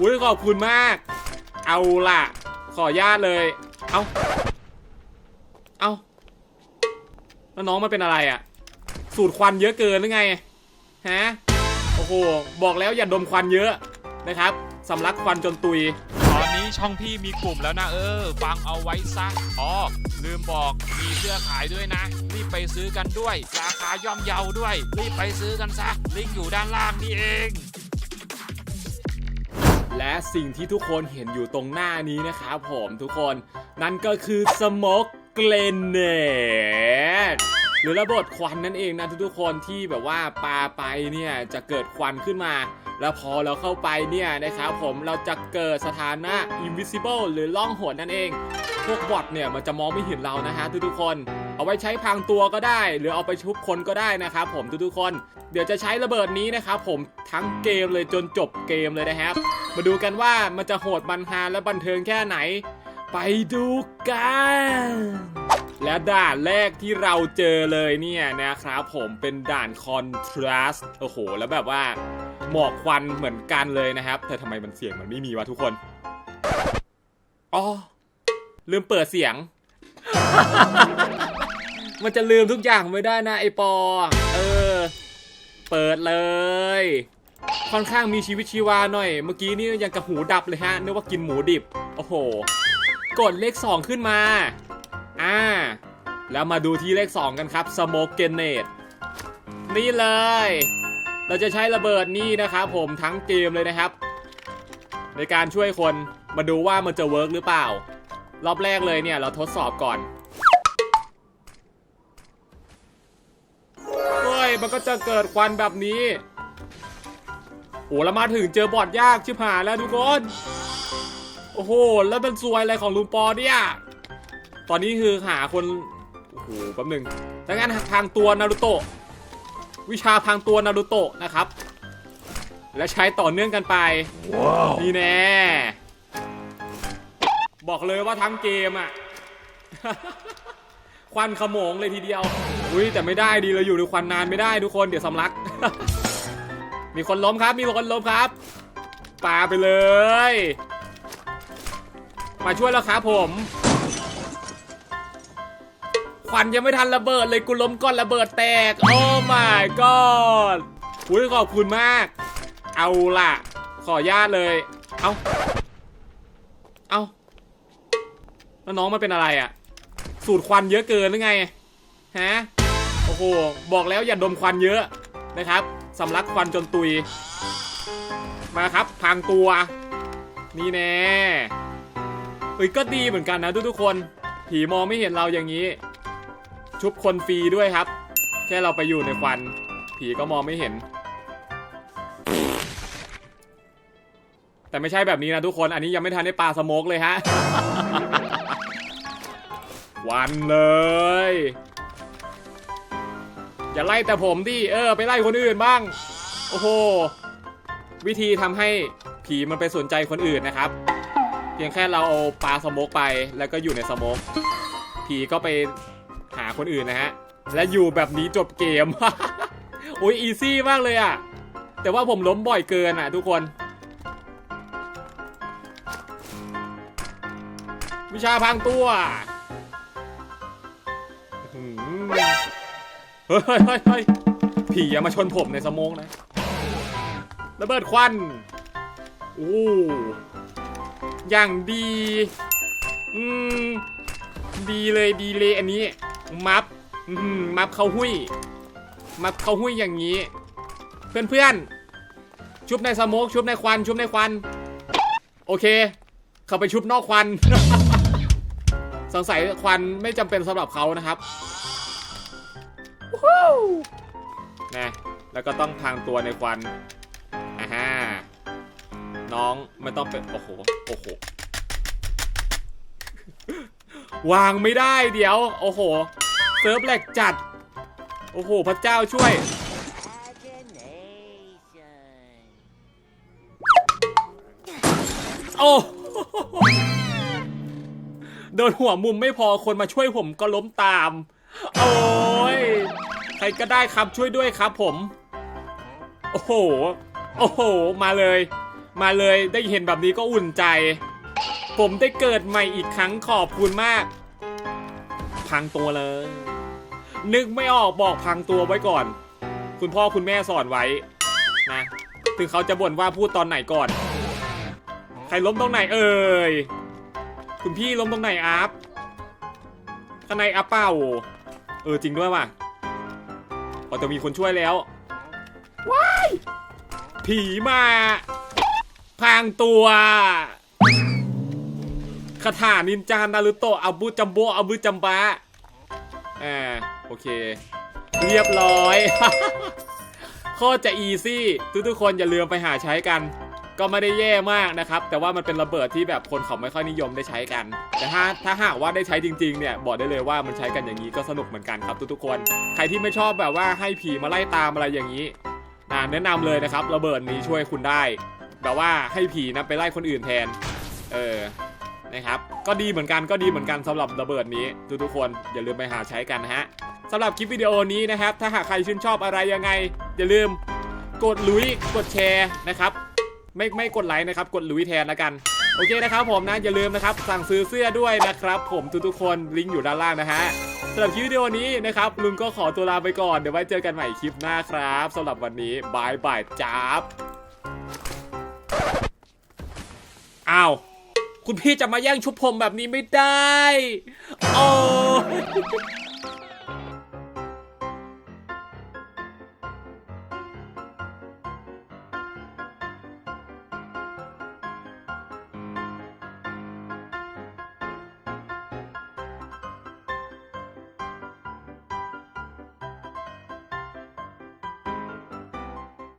อุ้ยขอบคุณมาก เอาล่ะ ขออนุญาตเลย เอาเอาแล้วน้องมันเป็นอะไรอะสูดควันเยอะเกินหรือไง ฮะ โอ้โห บอกแล้วอย่าดมควันเยอะนะครับสำลักควันจนตุย ตอนนี้ช่องพี่มีกลุ่มแล้วนะ เออ ฟังเอาไว้ซะอ๋อลืมบอกมีเสื้อขายด้วยนะ รีบไปซื้อกันด้วย ราคาย่อมเยาด้วย รีบไปซื้อกันซะ ลิงก์อยู่ด้านล่างนี่เอง และสิ่งที่ทุกคนเห็นอยู่ตรงหน้านี้นะครับผมทุกคน นั่นก็คือสโมกเกลเนตหรือระเบิดควันนั่นเองนะทุกๆคนที่แบบว่าปาไปเนี่ยจะเกิดควันขึ้นมา แล้วพอเราเข้าไปเนี่ยนะครับผมเราจะเกิดสถานะ invisible หรือล่องหนนั่นเอง พวกบอทเนี่ยมันจะมองไม่เห็นเรานะฮะทุกๆคน เอาไว้ใช้พรางตัวก็ได้ หรือเอาไปชุบคนก็ได้นะครับผมทุกๆคน เดี๋ยวจะใช้ระเบิดนี้นะครับผมทั้งเกมเลยจนจบเกมเลยนะครับ มาดูกันว่ามันจะโหดมันฮาและบันเทิงแค่ไหน ไปดูกันและด่านแรกที่เราเจอเลยเนี่ยนะครับผมเป็นด่านคอนทราสต์โอ้โห แล้วแบบว่าหมอกควันเหมือนกันเลยนะครับ แต่ทำไมมันเสียงมันไม่มีวะทุกคน อ๋อ ลืมเปิดเสียง มันจะลืมทุกอย่างไม่ได้นะไอปอ เออ เปิดเลย ค่อนข้างมีชีวิตชีวาหน่อย เมื่อกี้นี่ยังกับหูดับเลยฮะนึกว่ากินหมูดิบ โอ้โห กดเลข 2 ขึ้นมา อ่า แล้วมาดูที่เลข 2 กันครับ Smoke Grenade นี่เลย เราจะใช้ระเบิดนี่นะครับผมทั้งเกมเลยนะครับ ในการช่วยคนมาดูว่ามันจะเวิร์กหรือเปล่ารอบแรกเลยเนี่ยเราทดสอบก่อน มันก็จะเกิดควันแบบนี้ โอ้แล้วมาถึงเจอบอดยากชิบหายแล้วทุกคน โอ้โห แล้วเป็นซวยอะไรของลุงปอเนี่ย ตอนนี้คือหาคน โอ้โห แป๊บหนึงดังนั้นทางตัวนารุโตะ วิชาพรางตัวนารุโตะนะครับ และใช้ต่อเนื่องกันไปนี่แน่ บอกเลยว่าทั้งเกมอะควันขโมงเลยทีเดียว อุ้ยแต่ไม่ได้ดีเราอยู่ในควันนานไม่ได้ทุกคนเดี๋ยวสำลัก มีคนล้มครับ มีคนล้มครับปาไปเลย มาช่วยแล้วครับผมควันยังไม่ทันระเบิดเลยกูล้มก้อนระเบิดแตก โอ้ my god อุ้ยขอบคุณมาก เอาล่ะ ขออนุญาตเลย เอาเอาแล้วน้องมันเป็นอะไรอะ่ะ สูดควันเยอะเกินหรือไง ฮะโอ้โหบอกแล้วอย่าดมควันเยอะนะครับสำลักควันจนตุย มาครับพรางตัว นี่แน่เอ้ยก็ดีเหมือนกันนะทุกๆคน ผีมองไม่เห็นเราอย่างนี้ ชุบคนฟรีด้วยครับ แค่เราไปอยู่ในควัน ผีก็มองไม่เห็น แต่ไม่ใช่แบบนี้นะทุกคนอันนี้ยังไม่ทันได้ปาสโมกเลยฮะวันเลย อย่าไล่แต่ผมดิเออ ไปไล่คนอื่นบ้าง โอ้โห วิธีทำให้ผีมันไปสนใจคนอื่นนะครับ เพียงแค่เราเอาปลาสมกไปแล้วก็อยู่ในสมกผีก็ไปหาคนอื่นนะฮะ และอยู่แบบนี้จบเกม โอ้ยอีซี่มากเลยอะแต่ว่าผมล้มบ่อยเกินอะทุกคนวิชาพังตัว เฮ้ยเฮ้ยเฮ้ยผีอย่ามาชนผมในสโมกนะระเบิดควันโอ้อย่างดี อืม ดีเลยดีเลยอันนี้ มัฟมัฟเขาหุ้ย มัฟเขาหุ้ยอย่างนี้ เพื่อนเพื่อนชุบในสโมกชุบในควัน ชุบในควัน โอเค เขาไปชุบนอกควัน สงสัยควันไม่จำเป็นสำหรับเขานะครับ นะแล้วก็ต้องพรางตัวในควันอ่าฮะน้องไม่ต้องเป็น โอ้โห โอ้โห วางไม่ได้เดี๋ยว โอ้โห เซิร์ฟแหลกจัด โอ้โห พระเจ้าช่วย โอ้โดนหัวมุมไม่พอคนมาช่วยผมก็ล้มตาม โอ้ย ใครก็ได้ครับช่วยด้วยครับผม โอ้โห โอ้โห มาเลย มาเลยได้เห็นแบบนี้ก็อุ่นใจ ผมได้เกิดใหม่อีกครั้งขอบคุณมาก พังตัวเลย นึกไม่ออกบอกพังตัวไว้ก่อน คุณพ่อคุณแม่สอนไว้นะถึงเขาจะบ่นว่าพูดตอนไหนก่อน ใครล้มตรงไหนเอ่ย คุณพี่ล้มตรงไหนอัพข้างในอัพเป้า เออจริงด้วยว่ะ ราจะมีคนช่วยแล้ว ว้าย ผีมาพางตัวคาถานินจานารุโตะอาบุจัมโบอาบุจัมบะอ่าโอเค เรียบร้อยโคตรจะอีซี่ ทุกทุกคนอย่าลืมไปหาใช้กัน ก็ไม่ได้แย่มากนะครับ แต่ว่ามันเป็นระเบิดที่แบบคนเขาไม่ค่อยนิยมได้ใช้กัน แต่ถ้าถ้าหากว่าได้ใช้จริงๆเนี่ยบอกได้เลยว่ามันใช้กันอย่างนี้ก็สนุกเหมือนกันครับทุกๆคน ใครที่ไม่ชอบแบบว่าให้ผีมาไล่ตามอะไรอย่างนี้นะแนะนำเลยนะครับ ระเบิดนี้ช่วยคุณได้ แบบว่าให้ผีนะไปไล่คนอื่นแทน เออนะครับก็ดีเหมือนกันก็ดีเหมือนกันสำหรับระเบิดนี้ทุกๆคนอย่าลืมไปหาใช้กันนะฮะสำหรับคลิปวิดีโอนี้นะครับ ถ้าหากใครชื่นชอบอะไรยังไง อย่าลืมกดลุยกดแชร์นะครับ ไม่ไม่กดไลค์นะครับ กดลุยแทนแล้วกัน โอเคนะครับผมนะ อย่าลืมนะครับ สั่งซื้อเสื้อด้วยนะครับ ผมทุกๆคนลิงก์อยู่ด้านล่างนะฮะสำหรับคลิปวิดีโอนี้นะครับ ลุงก็ขอตัวลาไปก่อนเดี๋ยวไว้เจอกันใหม่คลิปหน้าครับสำหรับวันนี้บายบายจ้าบอ้าวคุณพี่จะมาแย่งชุบผมแบบนี้ไม่ได้ โอ้